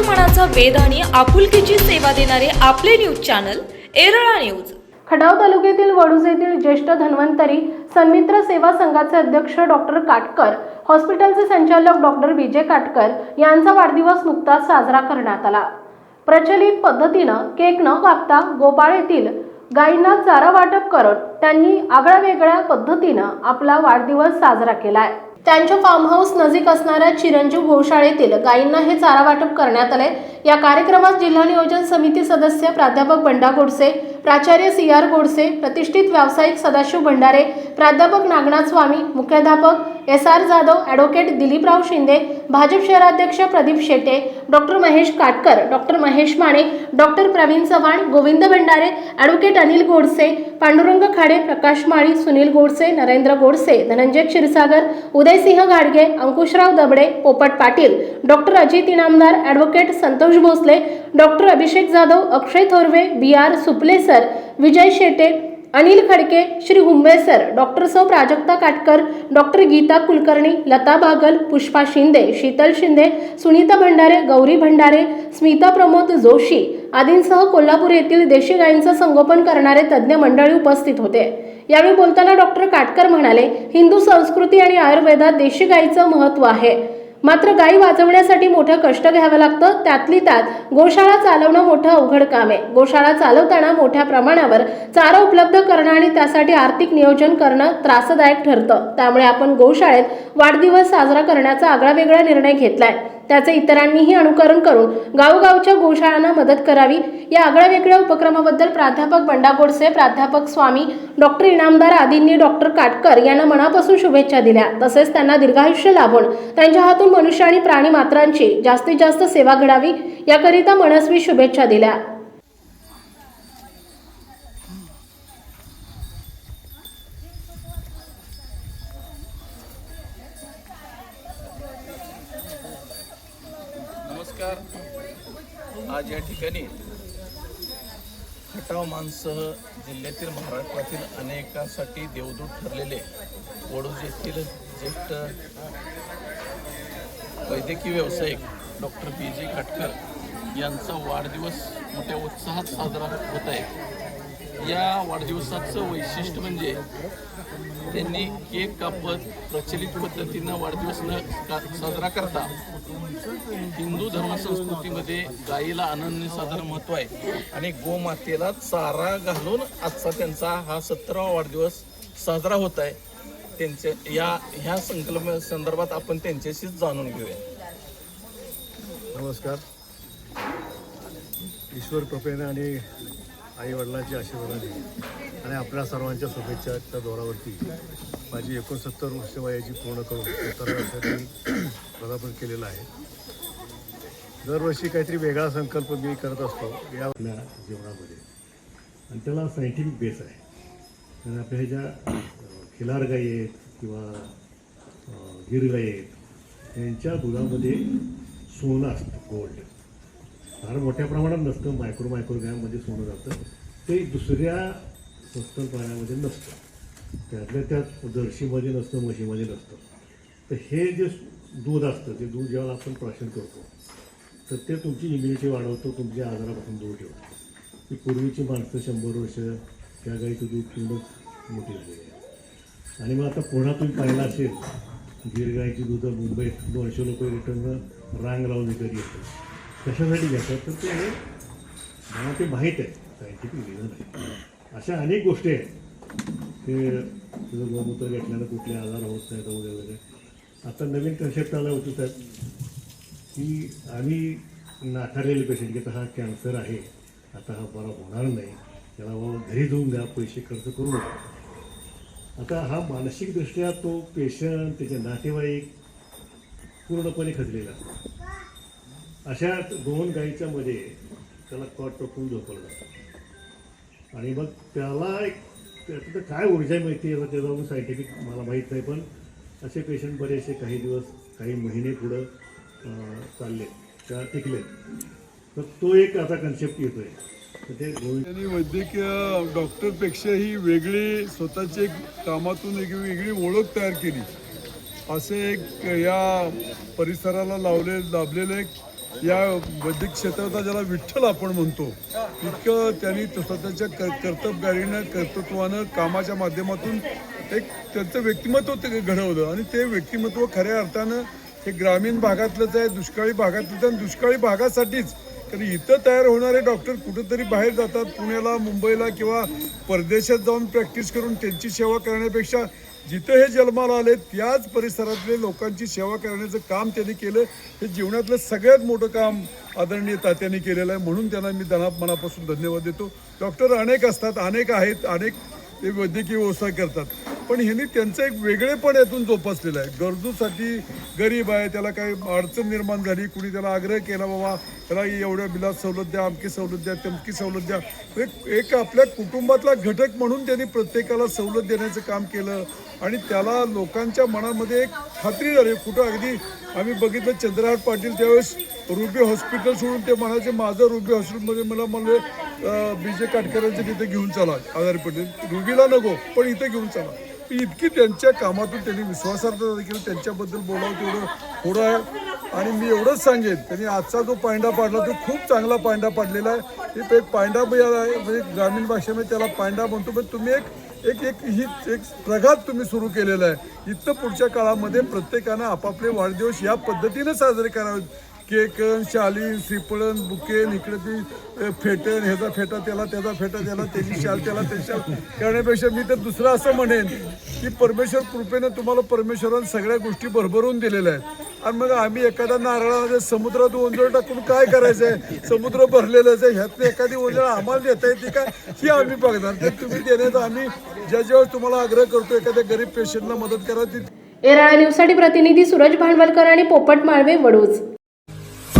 मनाचा वेद आणि आपुलकीची सेवा देणारे आपले news channel Erala news. Khatav तालुक्यातील वडूज येथील ज्येष्ठ धन्वंतरी सन्मित्र सेवा संघाचे अध्यक्ष डॉक्टर काटकर हॉस्पिटलचे संचालक डॉक्टर विजय काटकर यांचा वाढदिवस नुकताच साजरा करण्यात आला. प्रचलित पद्धतीनं केक न कापता गोपाळ येथील गायींना चारा वाटप करत त्यांनी आगळ्या वेगळ्या पद्धतीनं आपला वाढदिवस साजरा केला आहे त्यांच्या फार्म हाऊस नजीक असणाऱ्या चिरंजीव गोशाळेतील गायींना हे चारा वाटप करण्यात आले या कार्यक्रमात जिल्हा नियोजन समिती सदस्य प्राध्यापक बंडा गोडसे प्राचार्य सी आर गोडसे प्रतिष्ठित व्यावसायिक सदाशिव भंडारे प्राध्यापक नागनाथ स्वामी मुख्याध्यापक S R Jadhav advocate Diliprao Shinde Bhajap शहराध्यक्ष Pradeep Shete doctor Mahesh Katkar doctor Mahesh Mane doctor Praveen Chavan Govind Bhandare advocate Anil Godse Pandurang Khade Prakash Mali Sunil Godse Narendra Godse Dhananjay Kshirsagar Udaysinh Gadge Ankushrao Dabade Popat Patil doctor Ajit Inamdar advocate Santosh Bhosale doctor Abhishek Jadhav Akshay Thorve B R सुपलेसर sir Vijay Shete Anil Khadke Shri हुंबेसर doctor सौ Prajakta Katkar doctor Gita Kulkarni Lata Bagal Pushpa Shinde Sheetal Shinde Sunita Bhandare Gauri Bhandare Smita Pramod Joshi आदींसह कोल्हापूर येथील देशी गायींचं संगोपन करणारे तज्ज्ञ मंडळी उपस्थित होते. यावेळी बोलताना डॉक्टर काटकर म्हणाले हिंदू संस्कृती आणि आयुर्वेदात देशी गायीचं महत्त्व आहे. मात्र गायी वाचवण्यासाठी मोठं कष्ट घ्यावं लागतं. त्यातली त्यात गोशाळा चालवणं मोठं अवघड काम आहे. गोशाळा चालवताना मोठ्या प्रमाणावर चारा उपलब्ध करणं आणि त्यासाठी आर्थिक नियोजन करणं त्रासदायक ठरतं. त्यामुळे आपण गोशाळेत वाढदिवस साजरा करण्याचा आगळावेगळा निर्णय घेतलाय. त्याचे इतरांनीही अनुकरण करून गावगावच्या गोशाळांना मदत करावी. या आगळ्या वेगळ्या उपक्रमाबद्दल प्राध्यापक बंडा गोडसे प्राध्यापक स्वामी डॉक्टर इनामदार आदींनी डॉक्टर काटकर यांना मनापासून शुभेच्छा दिल्या. तसेच त्यांना दीर्घायुष्य लाभून त्यांच्या हातून मनुष्य आणि प्राणी मात्रांची जास्तीत जास्त सेवा घडावी याकरिता मनस्वी शुभेच्छा दिल्या. नमस्कार. आज या ठिकाणी खटाव मानसह जिल्ह्यातील महाराष्ट्रातील अनेकांसाठी देवदूत ठरलेले वडूज येथील ज्येष्ठ वैद्यकीय व्यावसायिक डॉक्टर बी जे खटकर यांचा वाढदिवस मोठ्या उत्साहात साजरा होत आहे. या वाढदिवसाचं वैशिष्ट्य म्हणजे त्यांनी केक कापत प्रचलित पद्धतीनं वाढदिवस न का साजरा करता. हिंदू धर्मसंस्कृतीमध्ये गायीला अनन्य साधारण महत्त्व आहे. आणि गोमातेला चारा घालून आजचा त्यांचा हा सतरावा वाढदिवस साजरा होत आहे. त्यांच्या या ह्या संकल्प संदर्भात आपण त्यांच्याशीच जाणून घेऊया. नमस्कार. ईश्वर कृपेनं आणि आई वडिलांच्या आशीर्वादाने आणि आपल्या सर्वांच्या शुभेच्छाच्या जोरावरती माझी एकोणसत्तर वर्ष वयाची पूर्ण करून सत्तर वर्षाची पदार्पण केलेलं आहे. दरवर्षी काहीतरी वेगळा संकल्प मी करत असतो या आपल्या जीवनामध्ये. आणि त्याला सायंटिफिक बेस आहे. कारण आपल्या ज्या खिलार गाई आहेत किंवा गिरगाई आहेत त्यांच्या दुधामध्ये सोनं असतं गोल्ड. फार मोठ्या प्रमाणात नसतं मायक्रो मायक्रो ग्रॅममध्ये सोनं जातं. ते दुसऱ्या स्वस्त प्राण्यामध्ये नसतं. त्यातल्या त्यात जर्शीमध्ये नसतं म्हशीमध्ये नसतं. तर हे जे दूध असतं ते दूध जेव्हा आपण प्राशन करतो तर ते तुमची इम्युनिटी वाढवतो तुमच्या आजारापासून दूर ठेवतो. ती पूर्वीची माणसं शंभर वर्ष त्या गाईचं दूध पिऊनच मोठी झालेली आहे आणि मग आता पुन्हा तुम्ही पाहिलं असेल गिरगाईची दूध मुंबईत दोनशे लोक रिटर्न रांग लावून विकत येतात कशासाठी घेतात तर ते मला ते माहीत आहे सायंटिफिक रिझन आहे. अशा अनेक गोष्टी आहेत. ते तुझं गोमूत्र घेतल्यानं कुठले आजार होत नाहीत वगैरे वगैरे. आता नवीन कन्सेप्ट आला होतो त्यात की आम्ही नाकारलेले पेशंट की आता हा कॅन्सर आहे आता हा बरा होणार नाही त्याला बाबा घरी जाऊन द्या पैसे खर्च करू नका. आता हा मानसिकदृष्ट्या तो पेशंट त्याचे नातेवाईक पूर्णपणे खचलेला. असतो अशा दोन गाईच्या मध्ये त्याला कॉट टोकून झोपवलं जातं आणि मग त्याला एक त्याचं तर काय ऊर्जा माहिती आहे त्याचा सायंटिफिक मला माहीत नाही पण असे पेशंट बरेचसे काही दिवस काही महिने पुढं चालले त्या टिकले. तर तो एक आता कन्सेप्ट येतोय. तर ते वैद्यकीय त्यांनी वैद्यकीय डॉक्टरपेक्षाही वेगळी स्वतःची एक कामातून एक वेगळी ओळख तयार केली. असे एक या परिसराला लावले दाबलेलं एक या वैद्यक क्षेत्राचा ज्याला विठ्ठल आपण म्हणतो इतकं त्यांनी स्वतःच्या कर्तबगारीनं कर्तृत्वानं कामाच्या माध्यमातून एक त्यांचं व्यक्तिमत्व ते घडवलं. आणि ते व्यक्तिमत्व खऱ्या अर्थानं हे ग्रामीण भागातलंच आहे दुष्काळी भागातलंच आणि दुष्काळी भागासाठीच कारण इथं तयार होणारे डॉक्टर कुठंतरी बाहेर जातात पुण्याला मुंबईला किंवा परदेशात जाऊन प्रॅक्टिस करून त्यांची सेवा करण्यापेक्षा जिथं हे जन्माला आले त्याच परिसरातले लोकांची सेवा करण्याचं काम त्यांनी केलं. हे जीवनातलं सगळ्यात मोठं काम आदरणीय तात्यांनी केलेलं आहे. म्हणून त्यांना मी त्यांना मनापासून धन्यवाद देतो. डॉक्टर अनेक असतात अनेक आहेत अनेक ते वैद्यकीय व्यवसाय करतात. पण ह्यांनी त्यांचं एक वेगळेपण यातून जोपासलेलं आहे. गरजूसाठी गरीब आहे त्याला काही अडचण निर्माण झाली कुणी त्याला आग्रह केला बाबा त्याला एवढ्या बिलात सवलत द्या अमकी सवलत द्या तमकी सवलत द्या. एक एक आपल्या कुटुंबातला घटक म्हणून त्यांनी प्रत्येकाला सवलत देण्याचं काम केलं. आणि त्याला लोकांच्या मनामध्ये एक खात्री झाली. कुठं अगदी आम्ही बघितलं चंद्रहार पाटील त्यावेळेस रुबी हॉस्पिटल सोडून ते म्हणायचे माझं रुबी हॉस्पिटलमध्ये मला म्हणले बी जे काटकरांचे तिथे घेऊन चला. आजारी पटेल रुबीला नको पण इथे घेऊन चला. इतकी त्यांच्या कामातून त्यांनी विश्वासार्हता देखील त्यांच्याबद्दल बोलावं तेवढं थोडं आहे. आणि मी एवढंच सांगेन त्यांनी आजचा जो पांडा पाडला तो खूप चांगला पांडा पाडलेला आहे. हे ते पांडा म्हणजे म्हणजे ग्रामीण भाषेमध्ये त्याला पांडा म्हणतो. पण तुम्ही एक एक एक ही एक प्रघात तुम्ही सुरू केलेला आहे. इथं पुढच्या काळामध्ये प्रत्येकानं आपापले वाढदिवस या पद्धतीनं साजरे करावेत. केकन शालीन सिपळण बुकेन इकडे ती अ, फेटन ह्याचा फेटा त्याला त्याचा फेटा त्याला त्याची शाल त्याला त्याची शाल. करण्यापेक्षा मी तर दुसरं असं म्हणेन की परमेश्वर कृपेनं तुम्हाला परमेश्वरानं सगळ्या गोष्टी भरभरून दिलेल्या आहेत. आणि मग आम्ही एखाद्या नारळामध्ये समुद्रात ओंजळ टाकून काय करायचं आहे समुद्र भरलेलंच आहे. ह्यातली एखादी ओंजळ आम्हाला देता येते का? ही आम्ही बघणार. ते तुम्ही देण्याचा आम्ही ज्या ज्यावेळेस तुम्हाला आग्रह करतो एखाद्या गरीब पेशंटला मदत करा ती एराळा न्यूजसाठी प्रतिनिधी सूरज भांडवलकर आणि पोपट माळवे वडूज.